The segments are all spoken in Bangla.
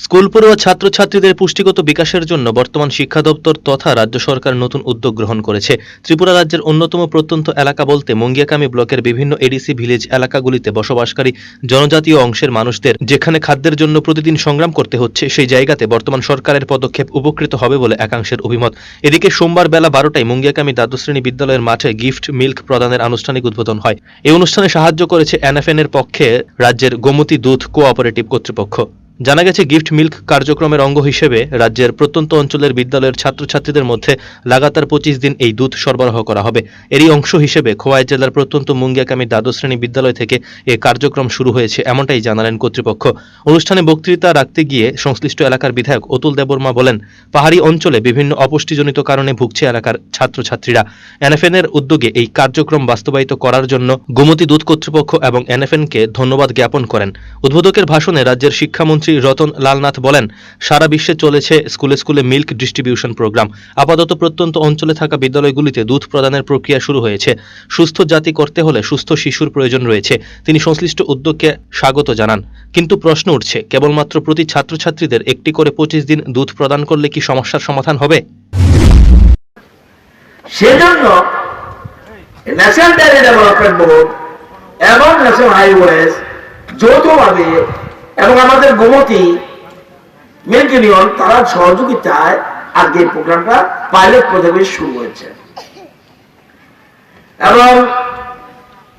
স্কুল পড়ুয়া ছাত্রছাত্রীদের পুষ্টিগত বিকাশের জন্য বর্তমান শিক্ষা দপ্তর তথা রাজ্য সরকার নতুন উদ্যোগ গ্রহণ করেছে। ত্রিপুরা রাজ্যের অন্যতম প্রত্যন্ত এলাকা বলতে মঙ্গিয়াকামী ব্লকের বিভিন্ন এডিসি ভিলেজ এলাকাগুলিতে বসবাসকারী জনজাতীয় অংশের মানুষদের, যেখানে খাদ্যের জন্য প্রতিদিন সংগ্রাম করতে হচ্ছে, সেই জায়গাতে বর্তমান সরকারের পদক্ষেপ উপকৃত হবে বলে একাংশের অভিমত। এদিকে সোমবার বেলা বারোটায় মঙ্গিয়াকামী দ্বাদশ শ্রেণি বিদ্যালয়ের মাঠে গিফট মিল্ক প্রদানের আনুষ্ঠানিক উদ্বোধন হয়। এই অনুষ্ঠানে সাহায্য করেছে এনএফএন এর পক্ষে রাজ্যের গোমতী দুধ কোঅপারেটিভ কর্তৃপক্ষ। জানা গেছে, গিফট মিল্ক কার্যক্রমের অঙ্গ হিসেবে রাজ্যের প্রত্যন্ত অঞ্চলের বিদ্যালয়ের ছাত্রছাত্রীদের মধ্যে লাগাতার পঁচিশ দিন এই দুধ সরবরাহ করা হবে। এরই অংশ হিসেবে খোয়াই জেলার প্রত্যন্ত মুঙ্গিয়াকামী দ্বাদশ শ্রেণি বিদ্যালয় থেকে এ কার্যক্রম শুরু হয়েছে, এমনটাই জানালেন কর্তৃপক্ষ। অনুষ্ঠানে বক্তৃতা রাখতে গিয়ে সংশ্লিষ্ট এলাকার বিধায়ক অতুল দেববর্মা বলেন, পাহাড়ি অঞ্চলে বিভিন্ন অপুষ্টিজনিত কারণে ভুগছে এলাকার ছাত্রছাত্রীরা। এনএফএন এর উদ্যোগে এই কার্যক্রম বাস্তবায়িত করার জন্য গোমতী দুধ কর্তৃপক্ষ এবং এনএফএন কে ধন্যবাদ জ্ঞাপন করেন। উদ্বোধকের ভাষণে রাজ্যের শিক্ষামন্ত্রী রতন লালনাথ বলেন, সারা বিশ্বে চলেছে স্কুলে স্কুলে মিল্ক ডিস্ট্রিবিউশন প্রোগ্রাম। আপাতত প্রত্যন্ত অঞ্চলে থাকা বিদ্যালয়গুলিতে দুধ প্রদানের প্রক্রিয়া শুরু হয়েছে। সুস্থ জাতি করতে হলে সুস্থ শিশুর প্রয়োজন রয়েছে। তিনি সংশ্লিষ্ট উদ্যোগকে স্বাগত জানান। কিন্তু প্রশ্ন উঠছে, কেবলমাত্র প্রতি ছাত্রছাত্রীদের একটি করে পঁচিশ দিন দুধ প্রদান করলে কি সমস্যার সমাধান হবে? সেজন্য ন্যাশনাল ডেভেলপমেন্ট বোর্ড এবং ন্যাশনাল হাইওয়েজ যৌথভাবে এবং আমাদের গোমতী মিল্ক ইউনিয়ন তারা সহযোগিতায় আজকে প্রোগ্রামটা পাইলট প্রথমে শুরু হয়েছে। এবং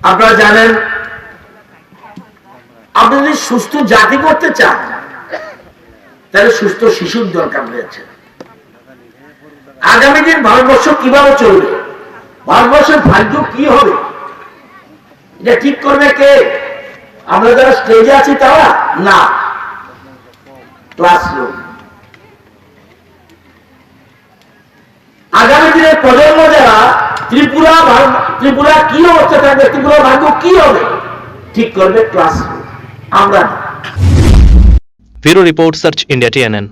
আপনারা জানেন, আপনি যদি সুস্থ জাতি করতে চান, তাহলে সুস্থ শিশুর দরকার রয়েছে। আগামী দিন ভারতবর্ষ কীভাবে চলবে? ভারতবর্ষের ভাগ্য কি হবে? এটা ঠিক করবে কে? আমরা যারা স্টেজে আছি তারা? না। ক্লাসরুম আগামী দিনের প্রজন্ম যারা, ত্রিপুরা ত্রিপুরা কি অবস্থা থাকবে ত্রিপুরা ভাগ্য কি হবে? ঠিক করবে ক্লাসরুম আমরা bureau report, search India TNN.